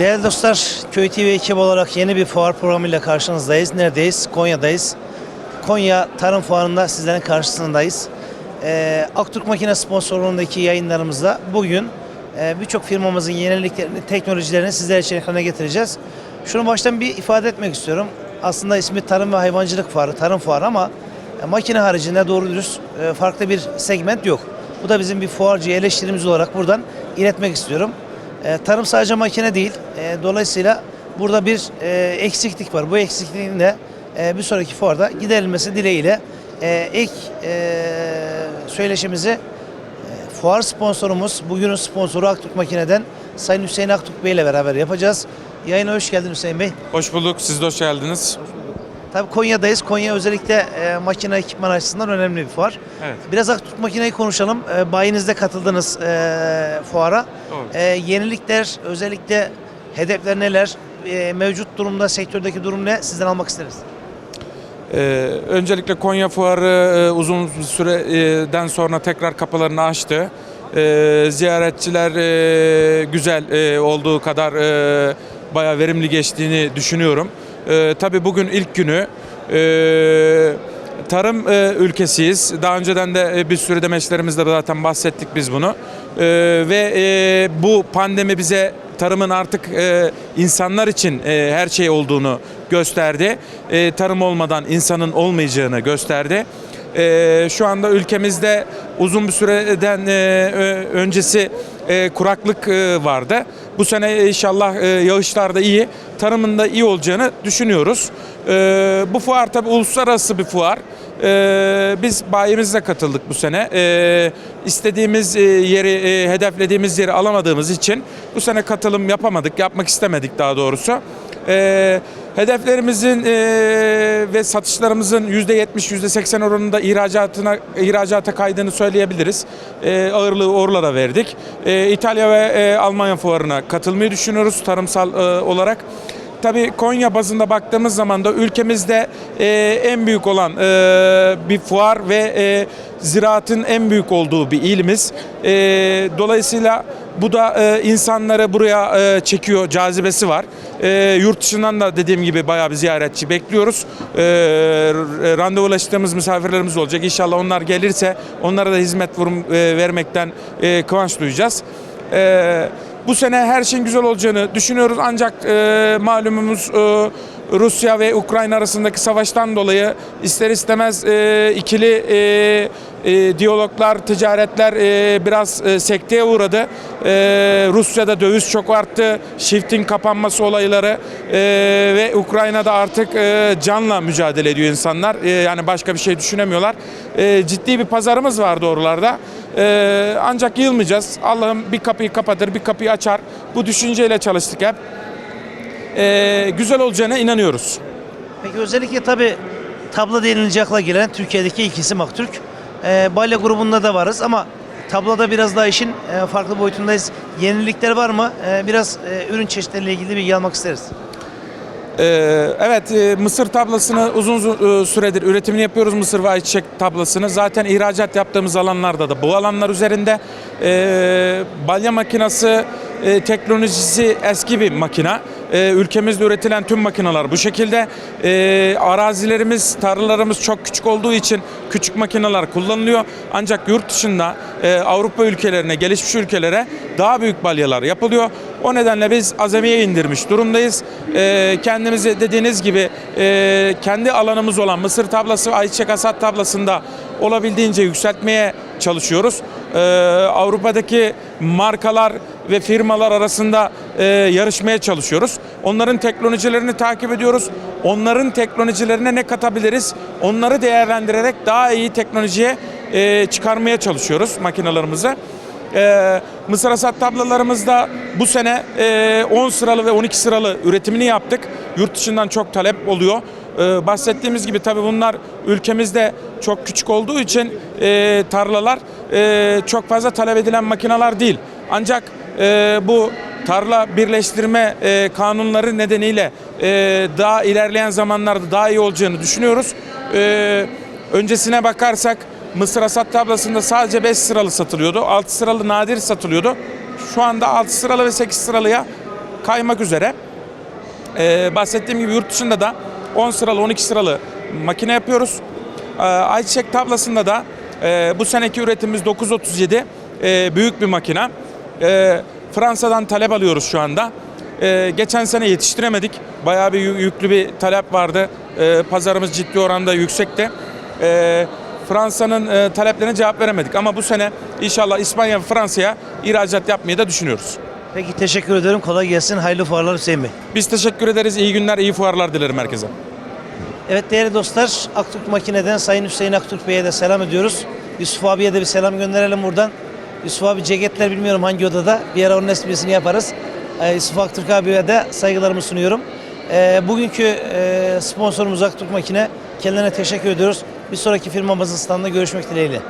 Değerli dostlar, Köy TV ekibi olarak yeni bir fuar programıyla karşınızdayız. Neredeyiz? Konya'dayız. Konya Tarım Fuarı'nda sizlerin karşısındayız. Ee, Aktürk Makine sponsorluğundaki yayınlarımızda bugün e, birçok firmamızın yeniliklerini, teknolojilerini sizler için ekrana getireceğiz. Şunu baştan bir ifade etmek istiyorum. Aslında ismi Tarım ve Hayvancılık Fuarı, Tarım Fuarı ama e, makine haricinde doğru dürüst e, farklı bir segment yok. Bu da bizim bir fuarcı eleştirimiz olarak buradan iletmek istiyorum. E, tarım sadece makine değil. E, dolayısıyla burada bir e, eksiklik var. Bu eksikliğin de e, bir sonraki fuarda giderilmesi dileğiyle e, ek e, söyleşimizi e, fuar sponsorumuz, bugünün sponsoru Aktürk Makine'den Sayın Hüseyin Aktürk Bey ile beraber yapacağız. Yayına hoş geldin Hüseyin Bey. Hoş bulduk. Siz de hoş geldiniz. Tabii Konya'dayız. Konya özellikle e, makine ekipman açısından önemli bir fuar. Evet. Biraz Aktürk Makine'yi konuşalım. E, bayinizde katıldınız e, fuara. Doğru. E, yenilikler, özellikle hedefler neler? E, mevcut durumda, sektördeki durum ne? Sizden almak isteriz. Ee, öncelikle Konya Fuarı e, uzun bir süreden sonra tekrar kapılarını açtı. Ee, ziyaretçiler e, güzel e, olduğu kadar e, bayağı verimli geçtiğini düşünüyorum. E, tabii bugün ilk günü. E, tarım e, ülkesiyiz. Daha önceden de e, bir sürü demeçlerimizde zaten bahsettik biz bunu. E, ve e, bu pandemi bize tarımın artık e, insanlar için e, her şey olduğunu gösterdi. E, tarım olmadan insanın olmayacağını gösterdi. E, şu anda ülkemizde uzun bir süreden e, öncesi e, kuraklık e, vardı. Bu sene inşallah e, yağışlar iyi, tarımın da iyi olacağını düşünüyoruz. E, bu fuar tabi uluslararası bir fuar. Ee, biz bayimizle katıldık bu sene. Ee, istediğimiz e, yeri, e, hedeflediğimiz yeri alamadığımız için bu sene katılım yapamadık, yapmak istemedik daha doğrusu. Ee, hedeflerimizin e, ve satışlarımızın %70, %80 oranında ihracatına ihracata kaydığını söyleyebiliriz. Ee, ağırlığı oralara verdik. Ee, İtalya ve e, Almanya fuarına katılmayı düşünüyoruz tarımsal e, olarak. Tabii Konya bazında baktığımız zaman da ülkemizde e, en büyük olan e, bir fuar ve e, ziraatın en büyük olduğu bir ilimiz. E, dolayısıyla bu da e, insanları buraya e, çekiyor, cazibesi var. E, yurt dışından da dediğim gibi bayağı bir ziyaretçi bekliyoruz. E, randevulaştığımız misafirlerimiz olacak. İnşallah onlar gelirse onlara da hizmet vurum, e, vermekten e, kıvanç duyacağız. E, bu sene her şeyin güzel olacağını düşünüyoruz ancak e, malumumuz e, Rusya ve Ukrayna arasındaki savaştan dolayı ister istemez e, ikili e, e, diyaloglar, ticaretler e, biraz e, sekteye uğradı. E, Rusya'da döviz çok arttı, shifting kapanması olayları e, ve Ukrayna'da artık e, canla mücadele ediyor insanlar. E, yani başka bir şey düşünemiyorlar. E, ciddi bir pazarımız var doğrularda. E, ancak yılmayacağız. Allah'ım bir kapıyı kapatır, bir kapıyı açar. Bu düşünceyle çalıştık hep. E, güzel olacağına inanıyoruz. Peki özellikle tabii tablo denilince akla gelen Türkiye'deki ilk isim Aktürk. E, Balya grubunda da varız ama tabloda biraz daha işin e, farklı boyutundayız. Yenilikler var mı? E, biraz ürün çeşitleriyle ilgili bilgi almak isteriz. Ee, evet e, mısır tablasını uzun zu- e, süredir üretimini yapıyoruz mısır ve ayçiçek tablasını. Zaten ihracat yaptığımız alanlarda da bu alanlar üzerinde e, balya makinası e, teknolojisi eski bir makina. E, ülkemizde üretilen tüm makineler bu şekilde. Arazilerimiz, tarlalarımız çok küçük olduğu için küçük makineler kullanılıyor. Ancak yurt dışında Avrupa ülkelerine, gelişmiş ülkelere daha büyük balyalar yapılıyor. O nedenle biz azamiye indirmiş durumdayız. E, kendimizi dediğiniz gibi e, kendi alanımız olan mısır tablası ayçiçek hasat tablasında olabildiğince yükseltmeye çalışıyoruz. E, Avrupa'daki markalar ve firmalar arasında e, yarışmaya çalışıyoruz. Onların teknolojilerini takip ediyoruz. Onların teknolojilerine ne katabiliriz? Onları değerlendirerek daha iyi teknolojiye e, çıkarmaya çalışıyoruz makinalarımızı. Ee, Mısır hasat tablalarımızda bu sene e, 10 sıralı ve 12 sıralı üretimini yaptık. Yurt dışından çok talep oluyor. Ee, bahsettiğimiz gibi tabii bunlar ülkemizde çok küçük olduğu için e, tarlalar e, çok fazla talep edilen makineler değil. Ancak e, bu tarla birleştirme e, kanunları nedeniyle e, daha ilerleyen zamanlarda daha iyi olacağını düşünüyoruz. E, öncesine bakarsak Mısır hasat tablasında sadece 5 sıralı satılıyordu. 6 sıralı nadir satılıyordu. Şu anda 6 sıralı ve 8 sıralıya kaymak üzere. Ee, bahsettiğim gibi yurt dışında da 10 sıralı 12 sıralı makine yapıyoruz. Ee, ayçiçek tablasında da e, bu seneki üretimimiz 937 e, büyük bir makine. Ee, Fransa'dan talep alıyoruz şu anda. Ee, geçen sene yetiştiremedik. Bayağı bir yü- yüklü bir talep vardı. Ee, pazarımız ciddi oranda yüksekti. Ee, Fransa'nın e, taleplerine cevap veremedik ama bu sene inşallah İspanya ve Fransa'ya ihracat yapmayı da düşünüyoruz. Peki teşekkür ederim. Kolay gelsin. Hayırlı fuarlar Hüseyin Bey. Biz teşekkür ederiz. İyi günler, iyi fuarlar dilerim herkese. Evet değerli dostlar, Aktürk Makine'den Sayın Hüseyin Aktürk Bey'e de selam ediyoruz. Yusuf abiye de bir selam gönderelim buradan. Yusuf abi ceketler bilmiyorum hangi odada. Bir ara onun esprisini yaparız. Ee, Yusuf Aktürk abiye de saygılarımı sunuyorum. Ee, bugünkü e, sponsorumuz Aktürk Makine. Kendilerine teşekkür ediyoruz. Bir sonraki firmamızın standında görüşmek dileğiyle.